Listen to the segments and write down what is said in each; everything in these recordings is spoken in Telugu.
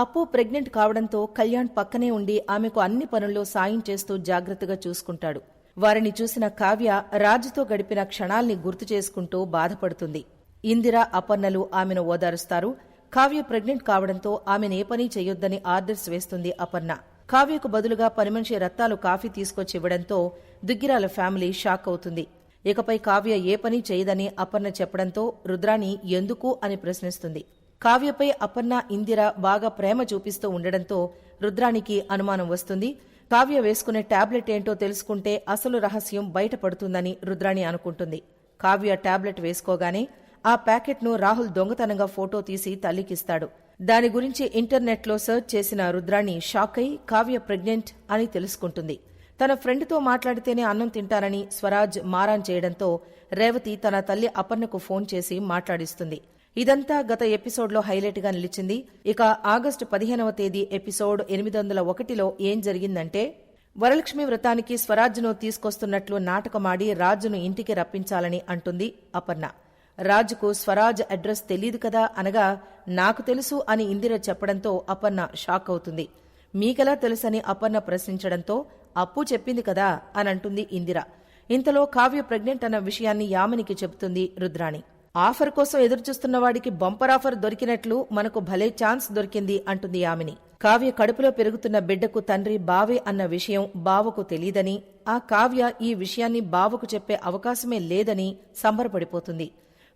అప్పు ప్రెగ్నెంట్ కావడంతో కళ్యాణ్ పక్కనే ఉండి ఆమెకు అన్ని పనుల్లో సాయం చేస్తూ జాగ్రత్తగా చూసుకుంటాడు. వారిని చూసిన కావ్య రాజుతో గడిపిన క్షణాల్ని గుర్తు చేసుకుంటూ బాధపడుతుంది. ఇందిర అపర్ణలు ఆమెను ఓదారుస్తారు. కావ్య ప్రెగ్నెంట్ కావడంతో ఆమెను ఏ పని చేయొద్దని ఆర్డర్స్ వేస్తుంది అపర్ణ. కావ్యకు బదులుగా పనిమనిషి రత్తాలు కాఫీ తీసుకొచ్చి ఇవ్వడంతో దుగ్గిరాల ఫ్యామిలీ షాక్ అవుతుంది. ఇకపై కావ్య ఏ పని చేయదని అపర్ణ చెప్పడంతో రుద్రాణి ఎందుకు అని ప్రశ్నిస్తుంది. కావ్యపై అపర్ణ ఇందిర బాగా ప్రేమ చూపిస్తూ ఉండడంతో రుద్రానికి అనుమానం వస్తుంది. కావ్య వేసుకునే టాబ్లెట్ ఏంటో తెలుసుకుంటే అసలు రహస్యం బయటపడుతుందని రుద్రాణి అనుకుంటుంది. కావ్య టాబ్లెట్ వేసుకోగానే ఆ ప్యాకెట్ను రాహుల్ దొంగతనంగా ఫోటో తీసి తల్లికిస్తాడు. దాని గురించి ఇంటర్నెట్లో సెర్చ్ చేసిన రుద్రాణి షాక్ అయి కావ్య ప్రెగ్నెంట్ అని తెలుసుకుంటుంది. తన ఫ్రెండ్తో మాట్లాడితేనే అన్నం తింటానని స్వరాజ్ మారాన్ చేయడంతో రేవతి తన తల్లి అపర్ణకు ఫోన్ చేసి మాట్లాడిస్తుంది. ఇదంతా గత ఎపిసోడ్లో హైలైట్గా నిలిచింది. ఇక ఆగస్టు పదిహేనవ తేదీ ఎపిసోడ్ ఎనిమిది వందల ఒకటిలో ఏం జరిగిందంటే వరలక్ష్మి వ్రతానికి స్వరాజ్ను తీసుకొస్తున్నట్లు నాటకమాడి రాజును ఇంటికి రప్పించాలని అంటుంది అపర్ణ. రాజుకు స్వరాజ్ అడ్రస్ తెలీదు కదా అనగా నాకు తెలుసు అని ఇందిర చెప్పడంతో అపర్ణ షాక్ అవుతుంది. మీకెలా తెలుసని అపర్ణ ప్రశ్నించడంతో అప్పు చెప్పింది కదా అని అంటుంది ఇందిర. ఇంతలో కావ్య ప్రెగ్నెంట్ అన్న విషయాన్ని యామినికి చెబుతుంది రుద్రాణి. ఆఫర్ కోసం ఎదురుచూస్తున్న వాడికి బంపర్ ఆఫర్ దొరికినట్లు మనకు భలే ఛాన్స్ దొరికింది అంటుంది యామిని. కావ్య కడుపులో పెరుగుతున్న బిడ్డకు తండ్రి బావే అన్న విషయం బావకు తెలీదని ఆ కావ్య ఈ విషయాన్ని బావకు చెప్పే అవకాశమే లేదని సంబరపడిపోతుంది.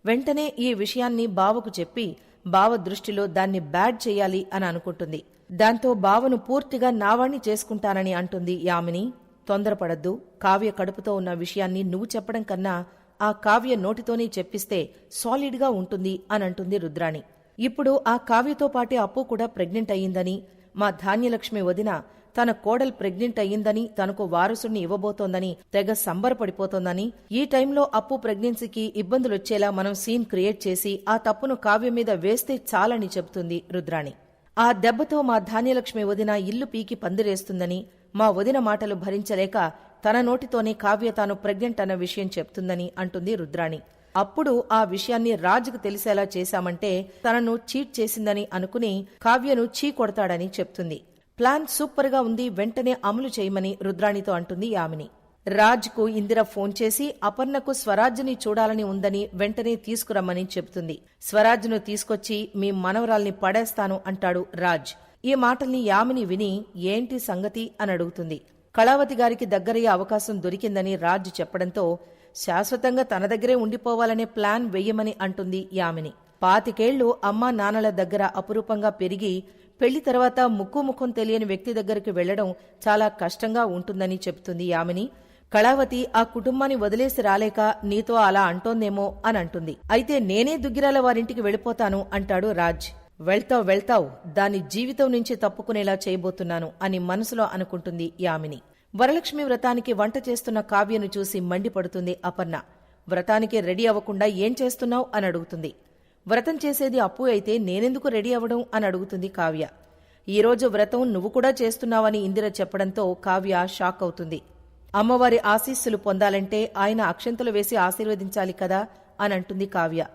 వెంటనే ఈ విషయాన్ని బావకు చెప్పి బావ దృష్టిలో దాన్ని బ్యాడ్ చేయాలి అని అనుకుంటుంది. దాంతో బావను పూర్తిగా నావాణ్ణి చేసుకుంటానని అంటుంది యామిని. తొందరపడద్దు కావ్య కడుపుతో ఉన్న విషయాన్ని నువ్వు చెప్పడం కన్నా ఆ కావ్య నోటితోనే చెప్పిస్తే సాలిడ్గా ఉంటుంది అనంటుంది రుద్రాణి. ఇప్పుడు ఆ కావ్యతో పాటే అప్పు కూడా ప్రెగ్నెంట్ అయ్యిందని మా ధాన్యలక్ష్మి వదిన తన కోడలు ప్రెగ్నెంట్ అయ్యిందని తనకు వారసుణ్ణి ఇవ్వబోతోందని తెగ సంబరపడిపోతోందని ఈ టైంలో అప్పు ప్రెగ్నెన్సీకి ఇబ్బందులొచ్చేలా మనం సీన్ క్రియేట్ చేసి ఆ తప్పును కావ్యం మీద వేస్తే చాలని చెబుతుంది రుద్రాణి. ఆ దెబ్బతో మా ధాన్యలక్ష్మి వదిన ఇల్లు పీకి పందిరేస్తుందని మా వదిన మాటలు భరించలేక తన నోటితోనే కావ్య తాను ప్రెగ్నెంట్ అన్న విషయం చెప్తుందని అంటుంది రుద్రాణి. అప్పుడు ఆ విషయాన్ని రాజుకు తెలిసేలా చేశామంటే తనను చీట్ చేసిందని అనుకుని కావ్యను చీ కొడతాడని చెప్తుంది. ప్లాన్ సూపర్గా ఉంది వెంటనే అమలు చేయమని రుద్రాణితో అంటుంది యామిని. రాజ్కు ఇందిర ఫోన్ చేసి అపర్ణకు స్వరాజ్ని చూడాలని ఉందని వెంటనే తీసుకురమ్మని చెబుతుంది స్వరాజ్ను తీసుకొచ్చి మీ మనవరాల్ని పడేస్తాను అంటాడు రాజ్. ఈ మాటల్ని యామిని విని ఏంటి సంగతి అని అడుగుతుంది. కళావతి గారికి దగ్గరయ్యే అవకాశం దొరికిందని రాజ్ చెప్పడంతో శాశ్వతంగా తన దగ్గరే ఉండిపోవాలనే ప్లాన్ వెయ్యమని అంటుంది యామిని. పాతికేళ్ళు అమ్మా నాన్నల దగ్గర అపురూపంగా పెరిగి పెళ్ళి తర్వాత ముక్కు ముఖం తెలియని వ్యక్తి దగ్గరికి వెళ్ళడం చాలా కష్టంగా ఉంటుందని చెబుతుంది యామిని. కళావతి ఆ కుటుంబాన్ని వదిలేసి రాలేక నీతో అలా అంటోందేమో అని అంటుంది. అయితే నేనే దుగ్గిరాల వారింటికి వెళ్ళిపోతాను అంటాడు రాజ్. వెళ్తావు వెళ్తావు దాని జీవితం నుంచి తప్పుకునేలా చేయబోతున్నాను అని మనసులో అనుకుంటుంది యామిని వరలక్ష్మి వ్రతానికి వంట చేస్తున్న కావ్యను చూసి మండిపడుతుంది అపర్ణ. వ్రతానికి రెడీ అవ్వకుండా ఏం చేస్తున్నావు? అని అడుగుతుంది. వ్రతం చేసేది అప్పు అయితే నేనెందుకు రెడీ అవ్వడం? అని అడుగుతుంది కావ్య. ఈరోజు వ్రతం నువ్వు కూడా చేస్తున్నావని ఇందిర చెప్పడంతో కావ్య షాక్ అవుతుంది. అమ్మవారి ఆశీస్సులు పొందాలంటే ఆయన అక్షంతలు వేసి ఆశీర్వదించాలి కదా? అని అంటుంది కావ్య.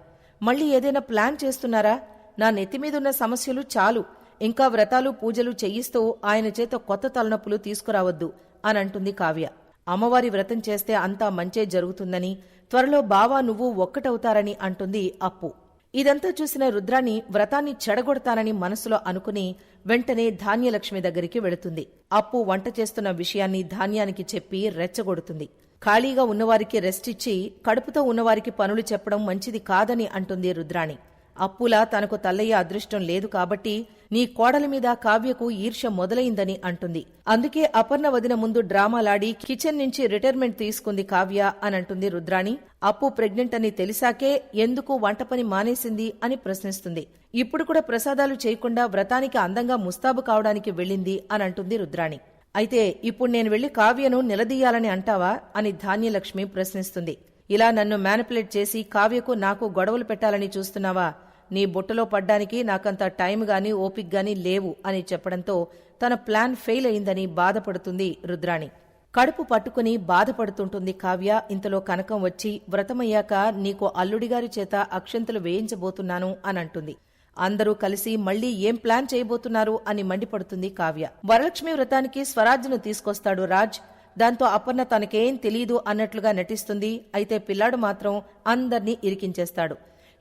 మళ్ళీ ఏదైనా ప్లాన్ చేస్తున్నారా? నా నెత్తిమీదున్న సమస్యలు చాలు. ఇంకా వ్రతాలు పూజలు చెయ్యిస్తూ ఆయన చేత కొత్త తలనొప్పులు తీసుకురావద్దు అని అంటుంది కావ్య. అమ్మవారి వ్రతం చేస్తే అంతా మంచే జరుగుతుందని త్వరలో బావా నువ్వు ఒక్కటవుతారని అంటుంది అప్పు. ఇదంతా చూసిన రుద్రాణి వ్రతాన్ని చెడగొడతానని మనసులో అనుకుని వెంటనే ధాన్యలక్ష్మి దగ్గరికి వెళుతుంది. అప్పు వంట చేస్తున్న విషయాన్ని ధాన్యానికి చెప్పి రెచ్చగొడుతుంది. ఖాళీగా ఉన్నవారికి రెస్ట్ ఇచ్చి కడుపుతో ఉన్నవారికి పనులు చెప్పడం మంచిది కాదని అంటుంది రుద్రాణి. అప్పులా తనకు తల్లయ్య అదృష్టం లేదు కాబట్టి నీ కోడల మీద కావ్యకు ఈర్ష్య మొదలైందని అంటుంది. అందుకే అపర్ణ వదిన ముందు డ్రామాలాడి కిచెన్ నుంచి రిటైర్మెంట్ తీసుకుంది కావ్య అని అంటుంది రుద్రాణి. అప్పు ప్రెగ్నెంట్ అని తెలిసాకే ఎందుకు వంట పని మానేసింది అని ప్రశ్నిస్తుంది. ఇప్పుడు కూడా ప్రసాదాలు చేయకుండా వ్రతానికి అందంగా ముస్తాబు కావడానికి వెళ్ళింది అని అంటుంది రుద్రాణి. అయితే ఇప్పుడు నేను వెళ్ళి కావ్యను నిలదీయాలని అంటావా అని ధాన్యలక్ష్మి ప్రశ్నిస్తుంది. ఇలా నన్ను మ్యానిపులేట్ చేసి కావ్యకు నాకు గొడవలు పెట్టాలని చూస్తున్నావా? నీ బుట్టలో పడ్డానికి నాకంత టైం గాని ఓపిక్ గాని లేవు అని చెప్పడంతో తన ప్లాన్ ఫెయిల్ అయిందని బాధపడుతుంది రుద్రాణి. కడుపు పట్టుకుని బాధపడుతుంటుంది కావ్య. ఇంతలో కనకం వచ్చి వ్రతమయ్యాక నీకు అల్లుడిగారి చేత అక్షంతలు వేయించబోతున్నాను అని అంటుంది. అందరూ కలిసి మళ్ళీ ఏం ప్లాన్ చేయబోతున్నారు అని మండిపడుతుంది కావ్య. వరలక్ష్మి వ్రతానికి స్వరాజ్ను తీసుకొస్తాడు రాజ్. దాంతో అపర్ణ తనకేం తెలీదు అన్నట్లుగా నటిస్తుంది. అయితే పిల్లాడు మాత్రం అందర్నీ ఇరికించేస్తాడు.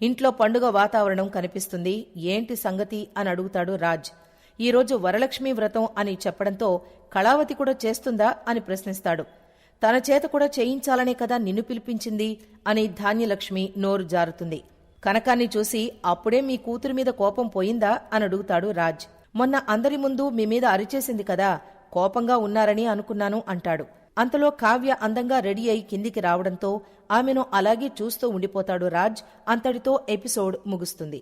ఇంట్లో పండుగ వాతావరణం కనిపిస్తుంది. ఏంటి సంగతి అని అడుగుతాడు రాజ్. ఈరోజు వరలక్ష్మి వ్రతం అని చెప్పడంతో కళావతి కూడా చేస్తుందా అని ప్రశ్నిస్తాడు. తన చేత కూడా చేయించాలనే కదా నిన్ను పిలిపించింది అని ధాన్యలక్ష్మి నోరు జారుతుంది. కనకాన్ని చూసి అప్పుడే మీ కూతురు మీద కోపం పోయిందా అని అడుగుతాడు రాజ్. మొన్న అందరి ముందు మీ మీద అరిచేసింది కదా కోపంగా ఉన్నారని అనుకున్నాను అంటాడు. అంతలో కావ్య అందంగా రెడీ అయి కిందికి రావడంతో ఆమెను అలాగే చూస్తూ ఉండిపోతాడు రాజ్. అంతటితో ఎపిసోడ్ ముగుస్తుంది.